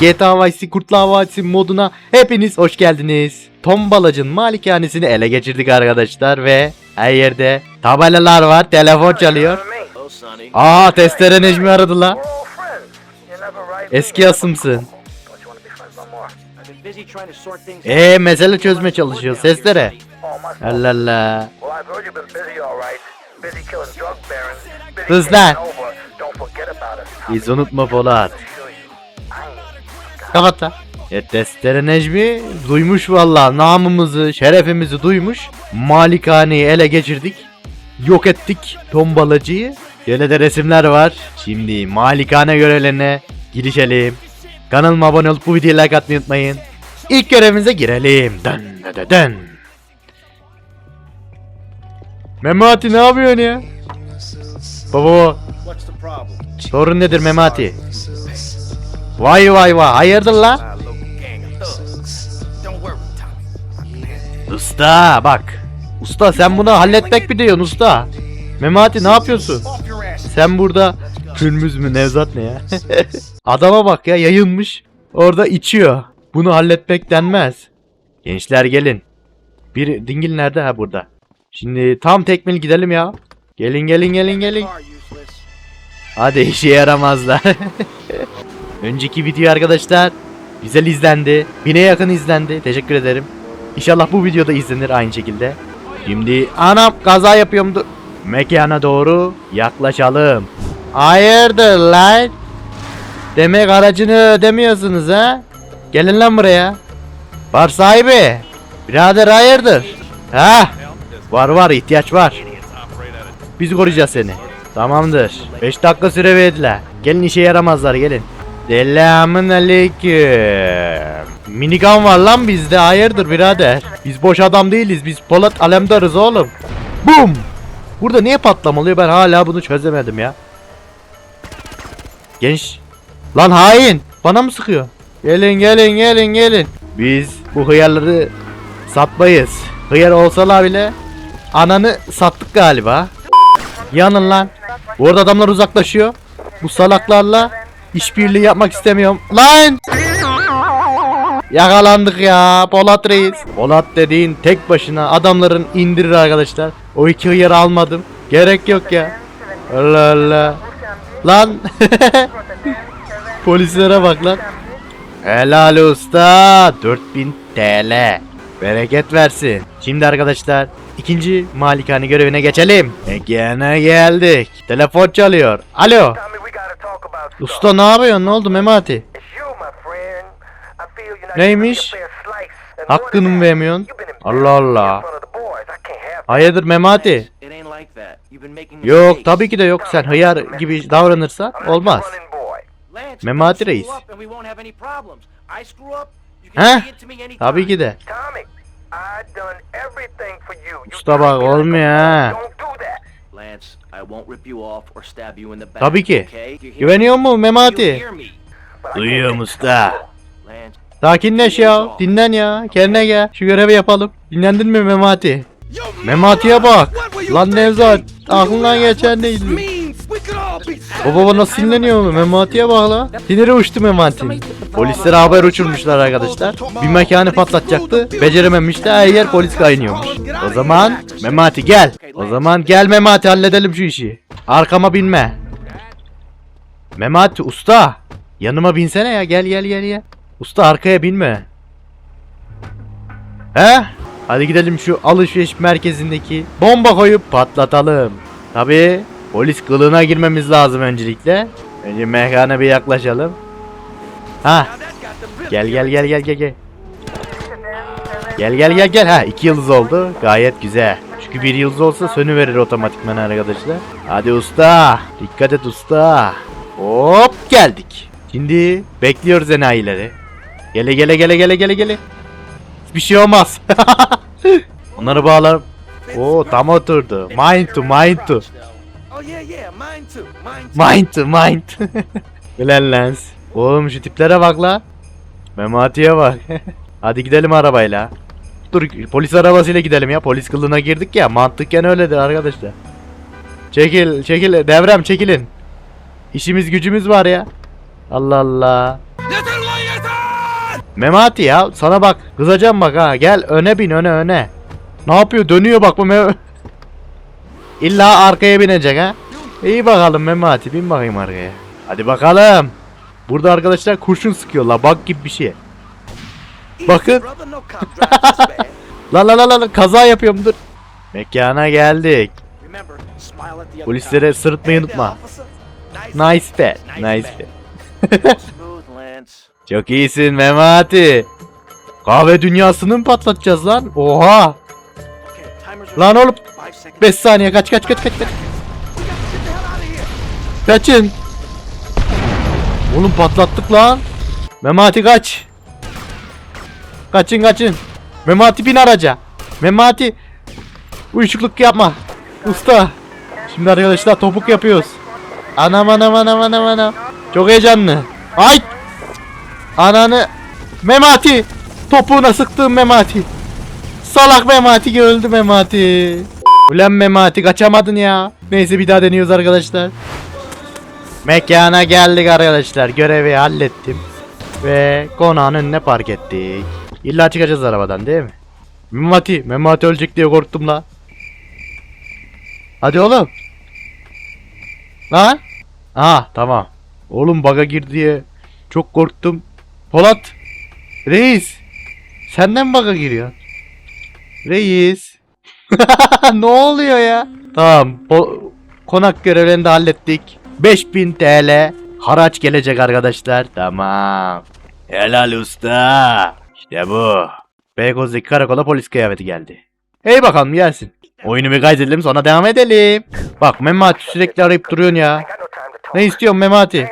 GTA Vice City Kurtlar Vadisi moduna hepiniz hoş geldiniz. Tombalacın malikanesini ele geçirdik arkadaşlar ve her yerde tabelalar var, telefon çalıyor. Aa testere Necmi aradı la. Eski me. asımsın. Don't you want to be friends no more? I've been busy trying to sort things Eee mesele çözme çalışıyor seslere. Allah Allah. Well, I've heard you've been busy, all right. Busy killing drug barons. Busy Kız taking lan. over. Don't forget about us. Biz unutma Polat. Kapat la. Ya testere Necmi duymuş valla namımızı, şerefimizi duymuş. Malikaneyi ele geçirdik. Yok ettik tombalacıyı. Şöyle de resimler var. Şimdi malikane görevlerine girişelim. Kanalıma abone olup bu videoya like atmayı unutmayın. İlk görevimize girelim. Dön dön dön. Memati ne yapıyorsun ya? Baba sorun nedir Memati? Vay vay vay hayırdır la? Usta bak. Usta sen bunu halletmek mi diyorsun usta? Memati ne yapıyorsun? Sen burada Hürmüz mü Nevzat ne ya? Adama bak ya yayılmış. Orada içiyor. Bunu halletmek denmez. Gençler gelin. Bir dingil nerede? Ha burada. Şimdi tam tekmil gidelim ya. Gelin gelin gelin gelin. Hadi işe yaramazlar. Önceki video arkadaşlar güzel izlendi. Bine yakın izlendi. Teşekkür ederim. İnşallah bu videoda izlenir aynı şekilde. Şimdi anam kaza yapıyorum. Mekana doğru yaklaşalım. Hayırdır lan? Demek aracını ödemiyorsunuz ha? Gelin lan buraya. Var sahibi. Birader hayırdır? Ha? Var var ihtiyaç var. Biz koruyacağız seni. Tamamdır. 5 dakika süre verdiler. Gelin işe yaramazlar gelin. Selamun aleyküm. Minigun var lan bizde hayırdır birader. Biz boş adam değiliz biz Polat Alemdar'ız oğlum. Bum. Burada niye patlamalıyor ben hala bunu çözemedim ya. Genç. Lan hain. Bana mı sıkıyor? Gelin gelin gelin gelin. Biz bu hıyarları satmayız. Hıyar olsalar bile ananı sattık galiba. Yanın lan. Bu arada adamlar uzaklaşıyor. Bu salaklarla işbirliği yapmak istemiyorum. Lan! Yakalandık ya Polat Reis. Polat dediğin tek başına adamların indirir arkadaşlar. O iki hıyar almadım. Gerek yok ya. Allah Allah. Lan. Polislere bak lan. Helal usta. 4000 TL. Bereket versin. Şimdi arkadaşlar ikinci malikane görevine geçelim. Mekana geldik. Telefon çalıyor. Alo. Usta ne yapıyorsun? Ne oldu Memati? Neymiş? Hakkını mı vermiyorsun? Allah Allah. Hayırdır Memati? Yok tabii ki de yok. Sen hıyar gibi davranırsan olmaz. Memati Reis. anytime. Tabii ki de. Usta bak, olmuyor ha. Lance, I won't rip you off or stab you in the back. Tabii ki. Okay? You hear Güveniyor mu Memati? Duyuyorum usta. Sakinleş ya. Dinlen ya. Kendine gel. Şu görevi yapalım. Dinlendin mi Memati? Memati'ye bak. Lan Nevzat. Aklından geçen neydi? O baba nasıl sinirleniyor? Memati'ye bak la. Siniri uçtu Memati'nin. Polislere haber uçurmuşlar arkadaşlar. Bir mekanı patlatacaktı. Becerememiş de her yer polis kaynıyormuş. O zaman Memati gel. O zaman gel Memati halledelim şu işi. Arkama binme. Memati usta. Yanıma binsene ya gel gel gel gel. Usta arkaya binme. He? Hadi gidelim şu alışveriş merkezindeki bomba koyup patlatalım. Tabi polis kılığına girmemiz lazım öncelikle. Önce mekana bir yaklaşalım. Ha. Gel gel gel gel gel gel. Gel gel gel gel. Ha iki yıldız oldu. Gayet güzel. Çünkü bir yıldız olsa sönüverir otomatikman arkadaşlar. Hadi usta. Dikkat et usta. Hop geldik. Şimdi bekliyoruz enayileri. Gele gele gele gele gele gele. Bir şey olmaz. Onları bağlar. Oo tam oturdu. Mind to mind to. Oh yeah, yeah, mine too, mine too. Mind to mind. Ulan lens. Oğlum şu tiplere bak la. Memati'ye bak. Hadi gidelim arabayla. Dur polis arabasıyla gidelim ya. Polis kılığına girdik ya. Mantıken öyledir arkadaşlar. Çekil çekil. Devrem çekilin. İşimiz gücümüz var ya. Allah Allah. Yeter lan Memati ya sana bak kızacağım bak ha gel öne bin öne öne. Ne yapıyor dönüyor bak bu Mem İlla arkaya binecek ha. İyi bakalım Memati bin bakayım arkaya. Hadi bakalım. Burada arkadaşlar kurşun sıkıyorlar bak gibi bir şey. Bakın. La la la la kaza yapıyorum dur. Mekana geldik. Polislere sırıtmayı unutma. Nice be. Nice be. Çok iyisin Memati. Kahve dünyasını mı patlatacağız lan? Oha. Lan oğlum five seconds. 5 saniye kaç kaç kaç kaç kaç. Kaçın. Oğlum patlattık lan. Memati kaç. Kaçın kaçın. Memati bin araca. Memati. Uyuşukluk yapma. Usta. Şimdi arkadaşlar topuk yapıyoruz. Anam anam anam anam anam. Çok heyecanlı. Ay. Ananı. Memati. Topuğuna sıktığım Memati. Salak Memati öldü Memati. Ulan Memati kaçamadın ya. Neyse bir daha deniyoruz arkadaşlar. Mekana geldik arkadaşlar. Görevi hallettim. Ve konağın önüne park ettik. İlla çıkacağız arabadan değil mi? Memati, Memati ölecek diye korktum la. Hadi oğlum. Lan? Ha tamam. Oğlum baga gir diye çok korktum. Polat. Reis. Senden baga giriyor. Reis. ne oluyor ya? Tamam. po- konak görevlerini de hallettik. 5000 TL haraç gelecek arkadaşlar. Tamam. Helal usta. İşte bu. Beykoz'daki karakola polis kıyafeti geldi. Hey bakalım gelsin. Oyunu bir kaydedelim sonra devam edelim. Bak Memati sürekli arayıp duruyorsun ya. Ne istiyorsun Memati?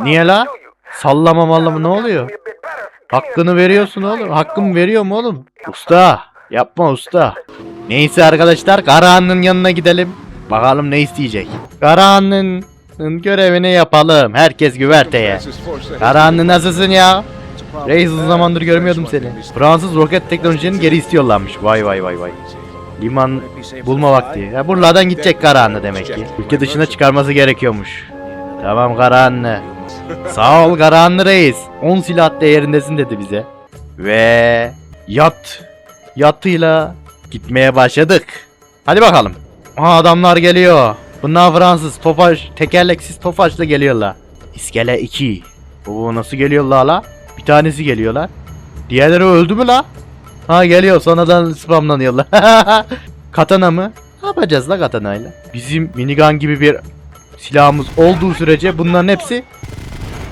Niye la? Sallama mallama ne oluyor? Hakkını veriyorsun oğlum. Hakkımı veriyorum oğlum. Usta. Yapma usta. Neyse arkadaşlar Karahan'ın yanına gidelim. Bakalım ne isteyecek. Karahan'ın görevini yapalım. Herkes güverteye. Karahan'ın nasılsın ya? Reis uzun zamandır görmüyordum seni. Fransız roket teknolojinin geri istiyorlarmış. Vay vay vay vay. Liman bulma vakti. Ya buralardan gidecek Karahanlı demek ki. Ülke dışına çıkarması gerekiyormuş. Tamam Karahanlı. Sağ ol Karahanlı reis. 10 silah değerindesin dedi bize. Ve yat. Yatıyla gitmeye başladık. Hadi bakalım. Aa, adamlar geliyor. Bunlar Fransız. Tofaş, tekerleksiz Tofaş'la geliyorlar. İskele 2. Oo nasıl geliyorlar la? Bir tanesi geliyorlar. Diğerleri öldü mü la? Ha geliyor sonradan spamlanıyorlar. katana mı? Ne yapacağız la katanayla? Bizim minigun gibi bir silahımız olduğu sürece bunların hepsi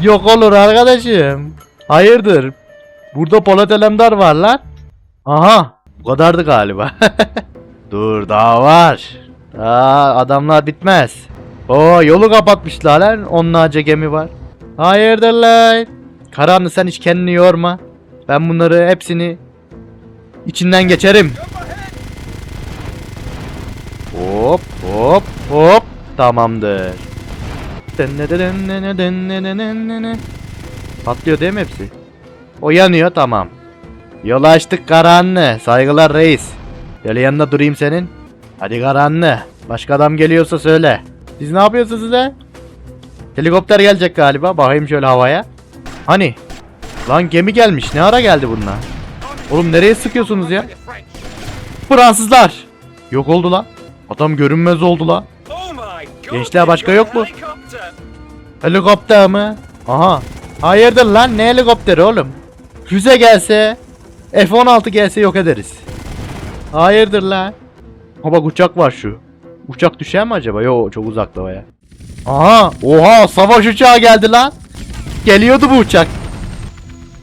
yok olur arkadaşım. Hayırdır? Burada Polat Alemdar var lan. Aha bu kadardı galiba. Dur daha var. Daha adamlar bitmez. Oo yolu kapatmışlar lan. Onlarca gemi var. Hayırdır lan? Karanlı sen hiç kendini yorma. Ben bunları hepsini içinden geçerim. Hop hop hop. Tamamdır. Patlıyor değil mi hepsi? O yanıyor tamam. Yolu açtık Karanlı. Saygılar reis. Şöyle yanında durayım senin. Hadi Karanlı. Başka adam geliyorsa söyle. Siz ne yapıyorsunuz size? Helikopter gelecek galiba. Bakayım şöyle havaya. Hani? Lan gemi gelmiş. Ne ara geldi bunlar? Oğlum nereye sıkıyorsunuz ya? Fransızlar. Yok oldu lan. Adam görünmez oldu lan. Gençler başka yok mu? Helikopter mi? Aha. Hayırdır lan ne helikopteri oğlum? Füze gelse F-16 gelse yok ederiz. Hayırdır lan? Ha bak uçak var şu. Uçak düşer mi acaba? Yo çok uzakta baya. Aha oha savaş uçağı geldi lan. Geliyordu bu uçak.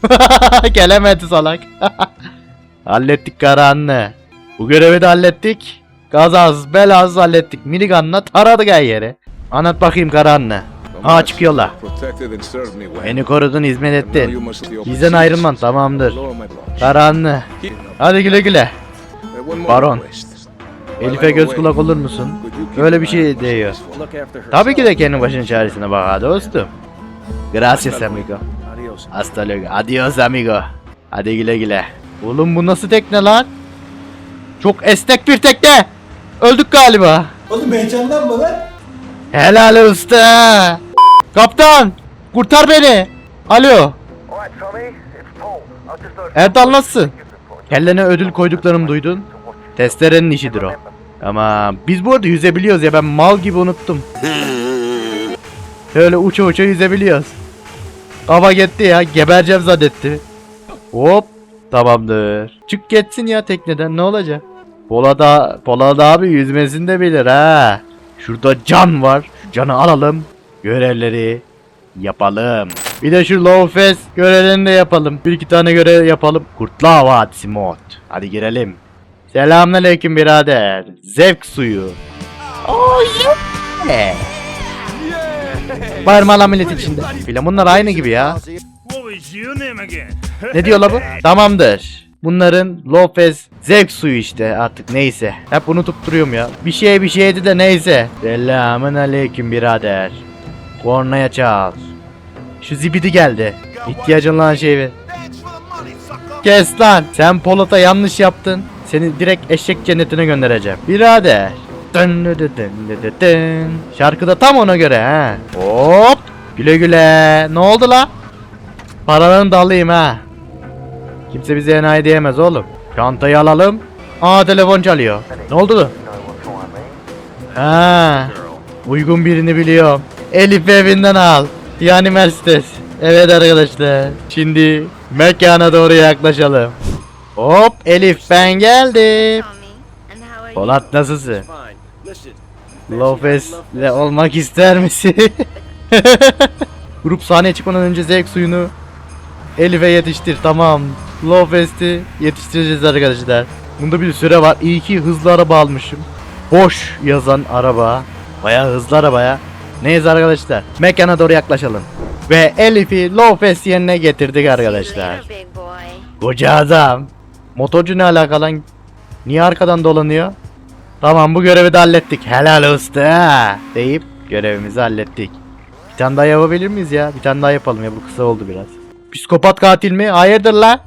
Gelemedi salak. hallettik Karahanlı. Bu görevi de hallettik. Gazaz belaz hallettik. Minigun'la taradık her yere. Anlat bakayım Karahanlı. Aa çıkıyorlar. Beni korudun hizmet ettin. Bizden ayrılman tamamdır. Karanlı. Hadi güle güle. Baron. Elif'e göz kulak olur musun? Öyle bir şey diyor. Tabii ki de kendi başının çaresine bak ha dostum. Gracias amigo. Adios. Hasta luego. Adios amigo. Hadi güle güle. Oğlum bu nasıl tekne lan? Çok esnek bir tekne. Öldük galiba. Oğlum heyecanlanma lan. Helal usta. Kaptan. Kurtar beni. Alo. Erdal nasılsın? Kellene ödül koyduklarımı duydun. Testerenin işidir o. Ama biz bu arada yüzebiliyoruz ya ben mal gibi unuttum. Şöyle uça uça yüzebiliyoruz. Kafa gitti ya gebereceğim zannetti. Hop tamamdır. Çık geçsin ya tekneden ne olacak? Polat, Polat abi yüzmesini de bilir ha. Şurada can var. Şu canı alalım. Görevleri yapalım. Bir de şu low fest görevlerini de yapalım. Bir iki tane görev yapalım. Kurtlar Vadisi mod. Hadi girelim. Selamünaleyküm birader. Zevk suyu. Oh yeah. Bağırma lan millet içinde. Filamunlar aynı gibi ya. Ne diyor la bu? Tamamdır. Bunların Lopez zevk suyu işte artık neyse. Hep unutup duruyorum ya. Bir şey bir şeydi de neyse. Selamun aleyküm birader. Kornaya çal. Şu zibidi geldi. İhtiyacın olan şey ver. Kes lan. Sen Polat'a yanlış yaptın. Seni direkt eşek cennetine göndereceğim. Birader. Dın dın dın dın dın. Şarkıda tam ona göre ha. Hop. Güle güle. Ne oldu la? Paralarını da alayım ha. Kimse bize enayi diyemez oğlum. Çantayı alalım. Aa telefon çalıyor. Ne oldu? Ha, uygun birini biliyorum. Elif evinden al. Yani Mercedes. Evet arkadaşlar. Şimdi mekana doğru yaklaşalım. Hop Elif ben geldim. Polat nasılsın? Lopez'le olmak ister misin? Grup sahneye çıkmadan önce zevk suyunu Elif'e yetiştir tamam. Lopez'i yetiştireceğiz arkadaşlar. Bunda bir süre var. İyi ki hızlı araba almışım. Boş yazan araba. Baya hızlı arabaya. Neyse arkadaşlar. Mekana doğru yaklaşalım. Ve Elif'i Lopez yerine getirdik arkadaşlar. Koca adam. Motorcu ne alakalı lan? Niye arkadan dolanıyor? Tamam bu görevi de hallettik. Helal usta. Deyip görevimizi hallettik. Bir tane daha yapabilir miyiz ya? Bir tane daha yapalım ya bu kısa oldu biraz. Psikopat katil mi? Hayırdır la?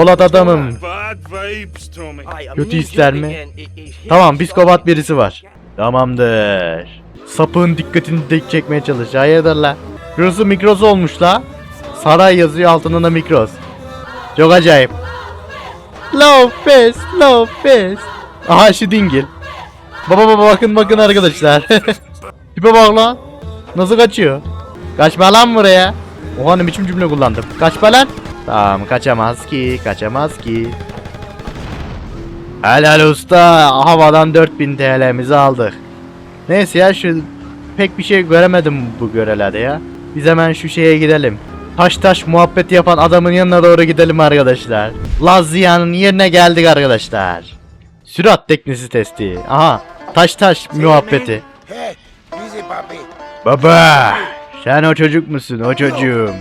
Polat adamım. Kötü ister mi? Tamam psikopat birisi var. Tamamdır. Sapığın dikkatini de çekmeye çalış. Hayırdır la? Şurası mikros olmuş la. Saray yazıyor altında da mikros. Çok acayip. Low face, low face. Aha şu dingil. Baba baba bakın bakın arkadaşlar. Tipe bak lan. Nasıl kaçıyor? Kaçma lan buraya. Oha ne biçim cümle kullandım. Kaçma lan. Tamam kaçamaz ki kaçamaz ki. Helal usta. Havadan 4000 TL'mizi aldık. Neyse ya şu pek bir şey göremedim bu görelerde ya. Biz hemen şu şeye gidelim. Taş taş muhabbeti yapan adamın yanına doğru gidelim arkadaşlar. Lazia'nın yerine geldik arkadaşlar. Sürat teknisi testi. Aha. Taş taş muhabbeti. Baba. Sen o çocuk musun? O çocuğum.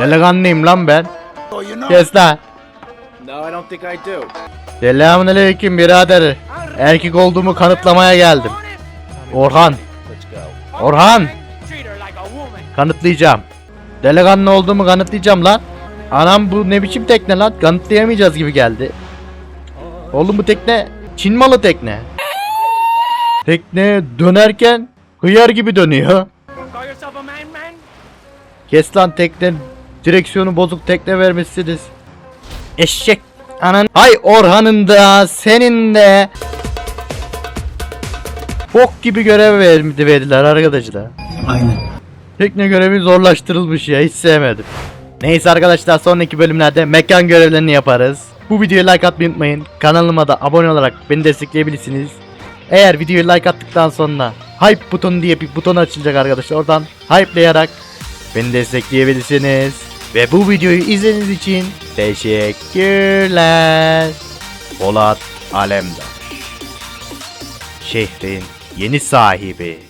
Delikanlıyım lan ben. Oh. Kes lan. No, I don't think I do. Selamünaleyküm birader. Erkek olduğumu kanıtlamaya geldim. Orhan. Orhan. Kanıtlayacağım. Delikanlı olduğumu kanıtlayacağım lan. Anam bu ne biçim tekne lan? Kanıtlayamayacağız gibi geldi. Oğlum bu tekne Çin malı tekne. Tekne dönerken hıyar gibi dönüyor. Kes lan tekne direksiyonu bozuk tekne vermişsiniz. Eşek anan. Hay Orhan'ın da senin de. Bok gibi görev verdi verdiler arkadaşlar. Aynen. Tekne görevi zorlaştırılmış ya hiç sevmedim. Neyse arkadaşlar sonraki bölümlerde mekan görevlerini yaparız. Bu videoya like atmayı unutmayın. Kanalıma da abone olarak beni destekleyebilirsiniz. Eğer videoyu like attıktan sonra hype butonu diye bir buton açılacak arkadaşlar. Oradan hype'layarak beni destekleyebilirsiniz. Ve bu videoyu izlediğiniz için teşekkürler. Polat Alemdar. Şehrin yeni sahibi.